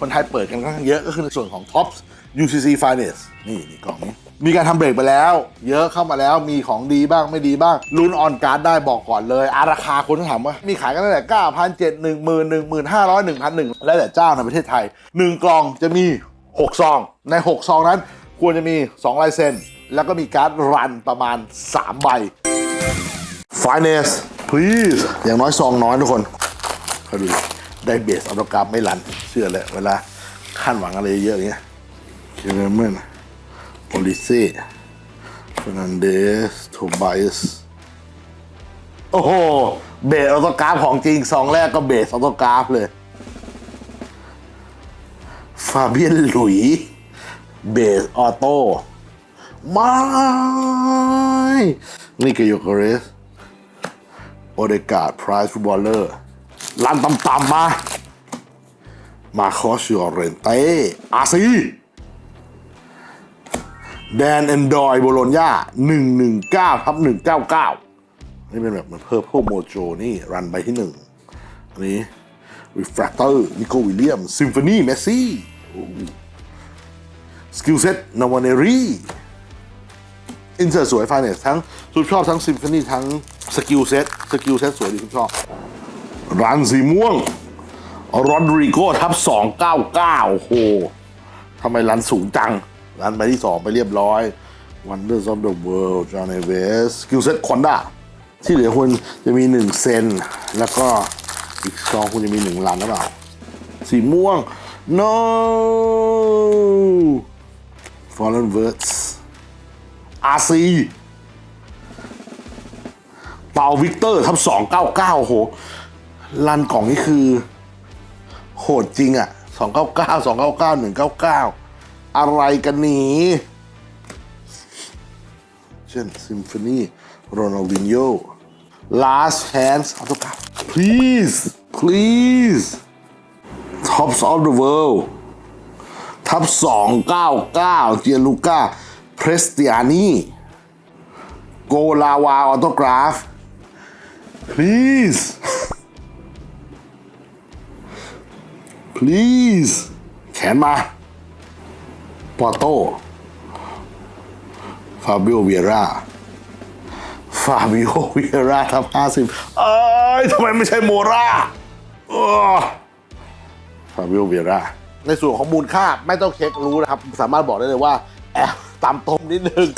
คนไทยเปิดกันค่อนข้างเยอะก็คือในส่วนของ Tops UCC Finance นี่นี่กล่องนี้ มีการทำเบรกไปแล้ว เยอะเข้ามาแล้วมีของดีบ้างไม่ดีบ้างลุ้นออนการ์ดได้บอกก่อนเลย อาราคาคนถามว่า มีขายกันตั้งแต่9,000 7 1 0 0 0 1 1,500 1 0 0แล้วแต่เจ้าในประเทศไทย 1 กล่องจะมี 6 ซอง ใน 6 ซองนั้น ควรจะมี 2 ลายเซ็นแล้วก็มีการ์ดรันประมาณ 3 ใบ Finance please อย่างน้อยซองน้อยทุกคนคอยดู ได้เบสอัตกราฟไม่รันเชื่อเลยเวลาคาดหวังอะไรเยอะอย่างเงี้ยเคเรเมนโอลิเซ่ฟนันเดสโทบายสโอ้โห เบสอัตกราฟของจริงซองแรกก็เบสอัตกราฟเลยฟาเบียนหลุยเบสออโต้ไม่นี่ก็โยโกเรสโอเดกาดไพรส์ฟุตบอลเลอร์ ลันต่ำๆมา มาคอสยอเรนเต้อาซีแดนแอนดอยโบโลญญา119ทับ199 นี่เป็นแบบเหมือนเพิ่มพวกโมโจนี่ รันไปที่หนึ่งอันนี้ Refractor นิโควิลเลียมซิมโฟนีเมสซี่สกิลเซ็ตนาวาเนรีอินเสิร์สวยไฟเนี่ยทั้งทุกชอบทั้งซิมโฟนีทั้งสกิลเซ็ตสกิลเซ็ตสวยดีทุกชอบ รันสีม่วงรอดริโกทับ299โอ้โหทำไมรันสูงจังรันไปที่2ไปเรียบร้อย Wonders of the World John e v e s สกิลเซ็ตคอนด้าที่เหลือควรจะมี1เซน แล้วก็อีกซองควรจะมี1รันหรือเปล่า สีม่วง no Fallen Words RC เปาวิกเตอร์ทับ299โห รันกล่องนี้คือ โหดจริงอะ่ะ299 299 199อะไรกันนี้เช่นซิมโฟนีโรนัลดินโย last hands เอาตัวกลับ please please tops of the world ทับ299 เจียลูก้า เพรสติอานีโกลาวาออโตกราฟ please please แขนมา ปอโต้ฟาบิโอเวียร่าฟาบิโอเวียร่าทับห้าสิบเอ้ยทำไมไม่ใช่โมราฟาบิโอเวียร่าในส่วนของมูลค่าไม่ต้องเช็ครู้นะครับ สามารถบอกได้เลยว่า แอบตามตรงนิดนึง